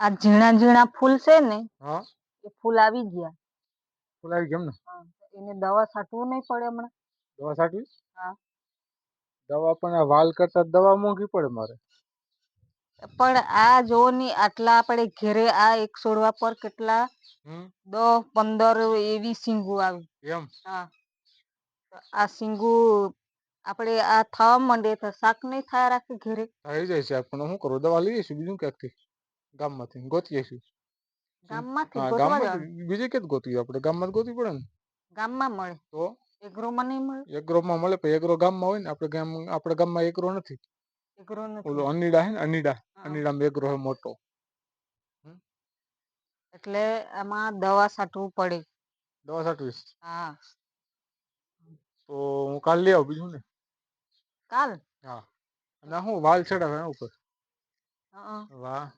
આ ઝીણા ઝીણા ફૂલ છે ને હા. એ ફૂલ આવી ગયા. ફૂલ આવી ગયા ને એને દવા છાંટવું નહીં પડે હમણાં. દવા છાંટવી? હા. દવા પણ આ વાલ કરતા દવા મોંઘી પડે મારે. પણ આ જો ની આટલા આપણે ઘેરે આ એક છોડવા પર કેટલા દસ પંદર એવી સિંગુ આવી. એમ? હા. આ સિંગુ આપણે આ થવા માંડે તો શાક નહીં થાય રાખે ઘેરે. થઈ જાય છે પણ હું કરું? દવા લઈ જઈશું બીજું ક્યાંકથી? ગામમાંથી ગોતી આવીશું ગામમાંથી હા ગોતવા જવાનું ગામમાંથી બીજે ક્યાં ગોતવી આપણે? ગામમાં જ ગોતવી પડે ને? ગામમાં મળે. તો? એગ્રોમાં નહીં મળે? એગ્રોમાં મળે પણ એગ્રો ગામમાં હોય ને આપણે ગામ આપણે ગામમાં એગ્રો નથી. એગ્રો નથી. ઓલો અનીડા હે ને અનીડા. અનીડામાં એગ્રો હે મોટો. એટલે આમાં દવા છાંટવું પડે. દવા છાંટવીશ હા. તો હું કાલ લઈ આવું બીજું ને? કાલ? હા. અને હું વાલ ચડાવે ઉપર. હં. વાહ.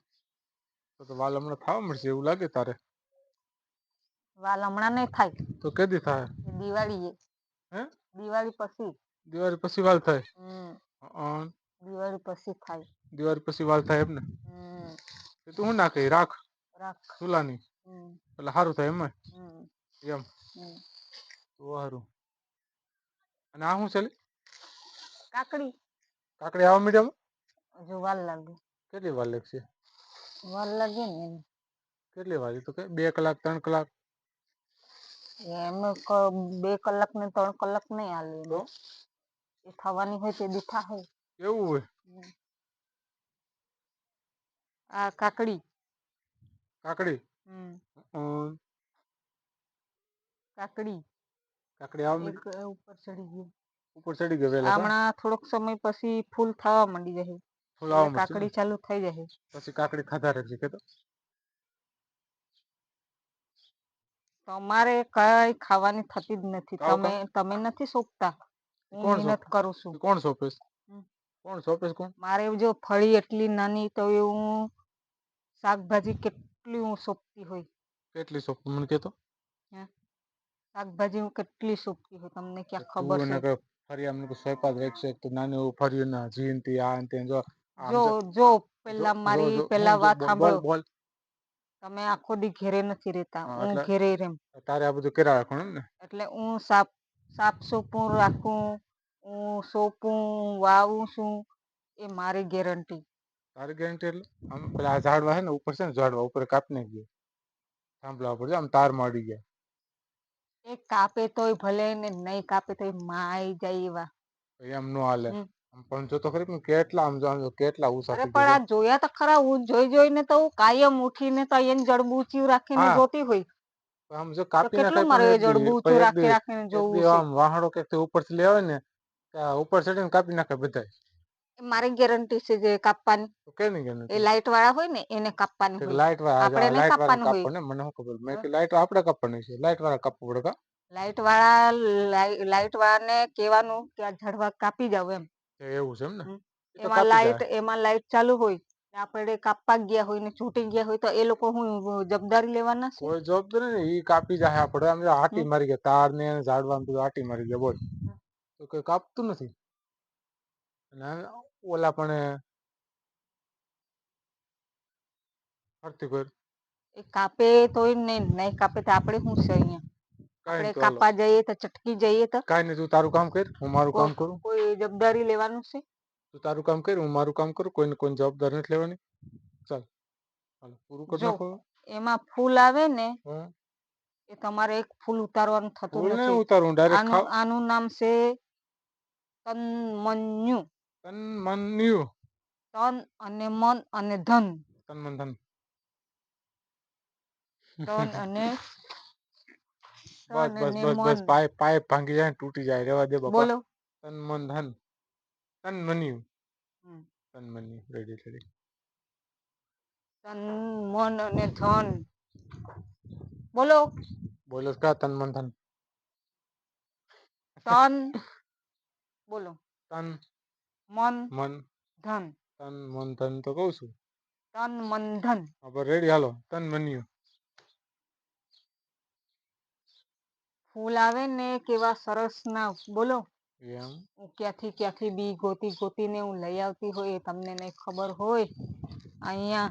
તો તો વાલ હમણાં થવા મળશે એવું લાગે તારે? વાલ હમણાં નહીં થાય. તો કેદી થાય? એ દિવાળી હે? દિવાળી પછી. દિવાળી પછી વાલ થાય? હમ. અન દિવાળી પછી થાય. દિવાળી પછી વાલ થાય એમ ને હમ. તો તું શું નાખે? રાખ. રાખ. ચૂલાની. હમ. એટલે સારું થાય એમ હમ. એમ. હમ. તો સારું અને આ શું છે લે? કાકડી. કાકડી આવા મીડિયમ? હજુ વાર લાગે. કેટલી વાર લાગશે વાર લાગે ને એને. કેટલી વાર એ તો કે બે કલાક ત્રણ કલાક એમ ક- બે કલાક ને ત્રણ કલાક નહીં હાલે તો એમાં. એ થવાની હોય તે દી થાહે એવું હોય હમ. આ કાકડી કાકડી હમ અન કાકડી કાકડી આવા એક મીડિયમ ઉપર ચડી ગયું ઉપર ચડી ગયો વહેલા કા? હમણાં થોડોક સમય પછી ફૂલ થવા માંડી જશે મળશે કાકડી ચાલુ થઈ જશે પછી કાકડી ખાધા રાખજે કે તો તમારે કઈ ખાવાની થતી જ નથી. તમે તમે નથી સોંપતા? હું મહેનત કરું છું. કોણ સોંપેશ કોણ સોંપેશ કોણ? મારે જો ફળી એટલી નાની તો હું શાકભાજી કેટલી હું સોંપતી હોય? કેટલી સોંપ? મને કે તો શાકભાજી હું કેટલી સોંપતી હોય? તમને ક્યાં ખબર છે? ફરી અમને સોંપા જ રાખશે. તો નાની એવું ફર્યું ના જીનતી આ ને તે જો આમ જો જો પેલા જો મારી જો પેલા જો વાત બોલ સાંભળો. બોલ. તમે આખો દી ઘેરે નથી રહેતા. હા, હું એટલે ઘેરે રેમ તારે આ બધું કર્યા રાખવાનું એમ ને? એટલે હું સાપ સાપ સોપું રાખું હું સોપું વાવું છું એ મારી ગેરંટી. તારી ગેરંટી એટલે? આમ પેલા આ ઝાડવા છે ને ઉપર છે ને ઝાડવા ઉપર કાપને નાખજે સાંભળવા પડશે આમ તાર મળી ગયા. એ કાપે તોય ભલે ને નહીં કાપે તોય માઈ જાય એવા. એમ નો હાલે. હમ. પણ જો તો ખરી કેટલા આમ જો આમ જો કેટલા ઉષા અરે પણ આ જોયા તો ખરા હું જોઈ જોઈને તો હું કાયમ ઉઠીને તો એને જડબૂચી રાખીને જોતી હોય. આમ જો કાપી કેટલું મારે પણ એ એક દી જડબૂચું પછી એક રાખી રાખીને જોવું છે? આમ વાહડો કે ઉપરથી આવે ને ઉપર ચડીને કાપી નાખે બધાય. મારી ગેરંટી છે જે કાપવાની. કેની ગેરંટી? એ લાઈટ વાળા હોય ને એને કાપવાની હોય. લાઈટ આપણે લાઈટ વાળા કાપવાનું હોય. ને મને શું ખબર? મેં કે લાઈટ આપણે કાપવાની છે. લાઈટ વાળા કાપવું પડે કા? લાઈટ વાળા લાઈટ વાળાને કહેવાનું કે આ ઝડવા કાપી જાવ એમ. એવું છે એમ ને? એમાં લાઈટ એમાં લાઈટ ચાલુ હોય ને આપણે કાપવા ગયા હોય ને છૂટી ગયા હોય તો એ લોકો હું જવાબદારી લેવાના છે? કોઈ જવાબદારી નહીં ઈ કાપી જાય આપણે. આમ આટી મારી ગયા તાર ને ઝાડવા બધું આટી મારી ગયા બોલ. તો કોઈ કાપતું નથી. અને ઓલા પણ કોઈ એ કાપે તોય ને નહીં કાપે તો આપણે શું છે અહીંયા? આપણે નહીં કાપવા જઈએ તો ચટકી જઈએ તો. કઈ નહીં તું તારું કામ કર હું મારું કામ કરું. કોઈ જવાબદારી લેવાનું છે? તું તારું કામ કર હું મારું કામ કરું કોઈને કોઈ જવાબદારી નથી લેવાની. ચાલ હાલો પૂરું કરી નાખો. એમાં ફૂલ આવે ને એ તમારે એક ફૂલ ઉતારવાનું થતું નથી. ઉતારવું ડાયરેક્ટ આનું નામ છે તનમન્યુ. તન મન તન અને મન અને ધન. તન મન ધન તન અને બસ બસ બસ બસ પાઇપ પાઇપ ભાંગી જાય તૂટી જાય. રેવા દે બાપા. બોલો. તન મન ધન તન મન્યુ હમ. તન મન્યુ રેડી રેડી તન મન અને ધન બોલો બોલો કા તન મન ધન તન બોલો તન મન મન ધન તન મન ધન તો કહું છું તન મન ધન હવે રેડી હાલો તન મન્યુ ફૂલ આવે ને કેવા સરસ ના બોલો ક્યાંથી ક્યાંથી બી ગોતી ગોતીને હું લઈ આવતી હોય એ તમને નહીં ખબર હોય. અહીંયા